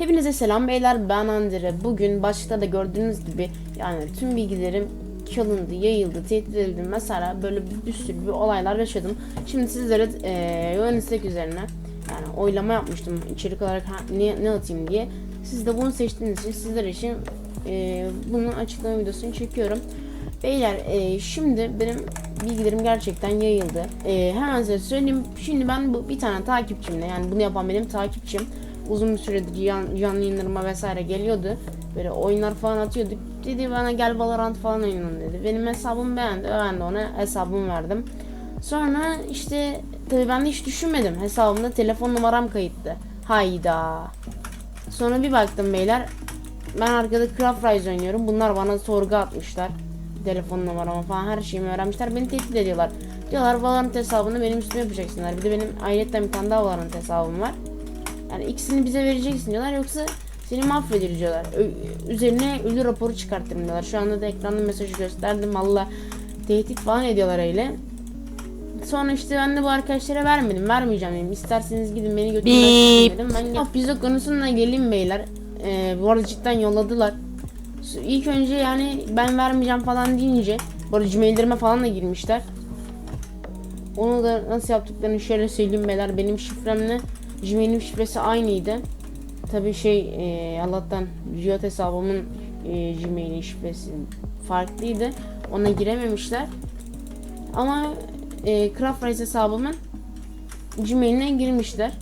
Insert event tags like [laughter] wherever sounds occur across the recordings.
Hepinize selam beyler ben Andre. Bugün başta da gördüğünüz gibi yani tüm bilgilerim çalındı, yayıldı, tehdit edildim mesela böyle bir, sürü bir olaylar yaşadım. Şimdi sizlere Yoğun istek üzerine yani oylama yapmıştım içerik olarak ha- ne, ne atayım diye. Siz de bunu seçtiğiniz için sizler için eee bunun açıklama videosunu çekiyorum. Beyler eee, şimdi benim bilgilerim gerçekten yayıldı. Eee, hemen size söyleyeyim. Şimdi ben bu bir tane takipçimle yani bunu yapan benim takipçim uzun bir süredir yan, canlı yayınlarıma vesaire geliyordu. Böyle oyunlar falan atıyorduk. Dedi bana gel Valorant falan oynayalım dedi. Benim hesabımı beğendi. Ben ona hesabımı verdim. Sonra işte tabii ben de hiç düşünmedim. Hesabımda telefon numaram kayıtlı. Hayda. Sonra bir baktım beyler. Ben arkada Craft Rise oynuyorum. Bunlar bana sorgu atmışlar. Telefon numaramı falan her şeyimi öğrenmişler. Beni tehdit ediyorlar. Diyorlar Valorant hesabını benim üstüme yapacaksınlar. Bir de benim ayrıca bir tane daha Valorant hesabım var. Yani ikisini bize vereceksin diyorlar yoksa seni mahvederiz diyorlar. Ö- üzerine ölü raporu çıkartırım diyorlar. Şu anda da ekranda mesajı gösterdim. Valla tehdit falan ediyorlar öyle. Sonra işte ben de bu arkadaşlara vermedim. Vermeyeceğim dedim. İsterseniz gidin beni götürün dedim. Ben gel- pizza konusuna geleyim beyler. Ee, bu arada cidden yolladılar. İlk önce yani ben vermeyeceğim falan deyince bu arada Gmail'lerime falan da girmişler. Onu da nasıl yaptıklarını şöyle söyleyeyim beyler. Benim şifremle Gmail'in şifresi aynıydı. Tabii şey e, Allah'tan Riot hesabımın e, Gmail'in şifresi farklıydı. Ona girememişler. Ama e, Craft Rise hesabımın Gmail'ine girmişler.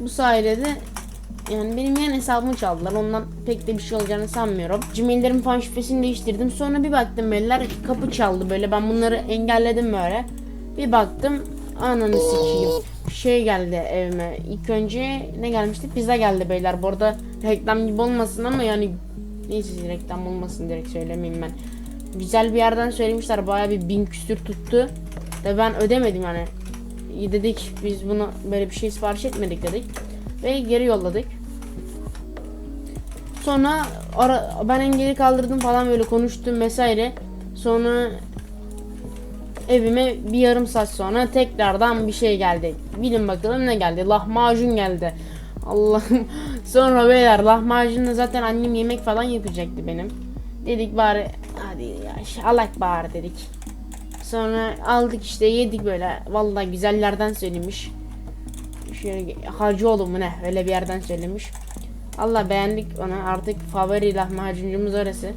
Bu sayede de yani benim yan hesabımı çaldılar. Ondan pek de bir şey olacağını sanmıyorum. Gmail'lerin falan şifresini değiştirdim. Sonra bir baktım eller kapı çaldı böyle. Ben bunları engelledim böyle. Bir baktım ananı sikeyim. Şey geldi evime. İlk önce ne gelmişti? Pizza geldi beyler. Bu arada reklam gibi olmasın ama yani neyse reklam olmasın direkt söylemeyeyim ben. Güzel bir yerden söylemişler. Baya bir bin küsür tuttu. Ve ben ödemedim yani. İyi dedik biz bunu böyle bir şey sipariş etmedik dedik. Ve geri yolladık. Sonra ara, ben engeli kaldırdım falan böyle konuştum vesaire. Sonra evime bir yarım saat sonra tekrardan bir şey geldi. Bilin bakalım ne geldi. Lahmacun geldi. Allah'ım. [laughs] Sonra beyler lahmacunla zaten annem yemek falan yapacaktı benim. Dedik bari hadi ya alak bari dedik. Sonra aldık işte yedik böyle. Vallahi güzellerden söylemiş. Şöyle Hacıoğlu mu ne öyle bir yerden söylemiş. Allah beğendik onu artık favori lahmacuncumuz orası.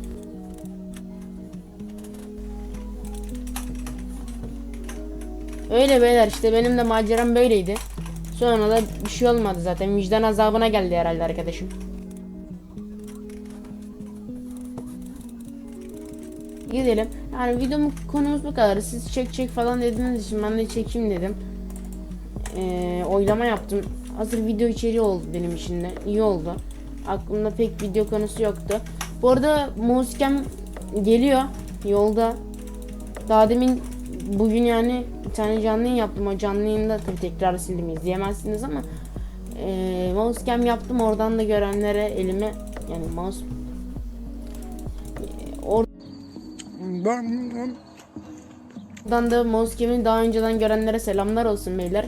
Öyle beyler işte benim de maceram böyleydi. Sonra da bir şey olmadı zaten vicdan azabına geldi herhalde arkadaşım. Gidelim. Yani videomun konumuz bu kadar. Siz çek çek falan dediğiniz için ben de çekeyim dedim. Ee, oylama yaptım. Hazır video içeriği oldu benim için de. İyi oldu. Aklımda pek video konusu yoktu. Bu arada Mousecam geliyor yolda. Daha demin bugün yani bir tane canlı yayın yaptım. O canlı yayında tabii tekrar sildim izleyemezsiniz ama e, Mousecam yaptım. Oradan da görenlere elime yani mouse Ben Buradan da Mousecamp'i daha önceden görenlere selamlar olsun beyler.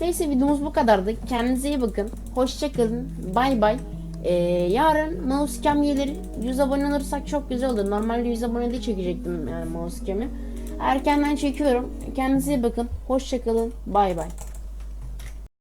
Neyse videomuz bu kadardı. Kendinize iyi bakın. Hoşçakalın. Bay bay. Ee, yarın Mousecam gelir. 100 abone olursak çok güzel olur. Normalde 100 abone de çekecektim yani Mousecamp'i. Erkenden çekiyorum. Kendinize iyi bakın. Hoşçakalın. Bay bay.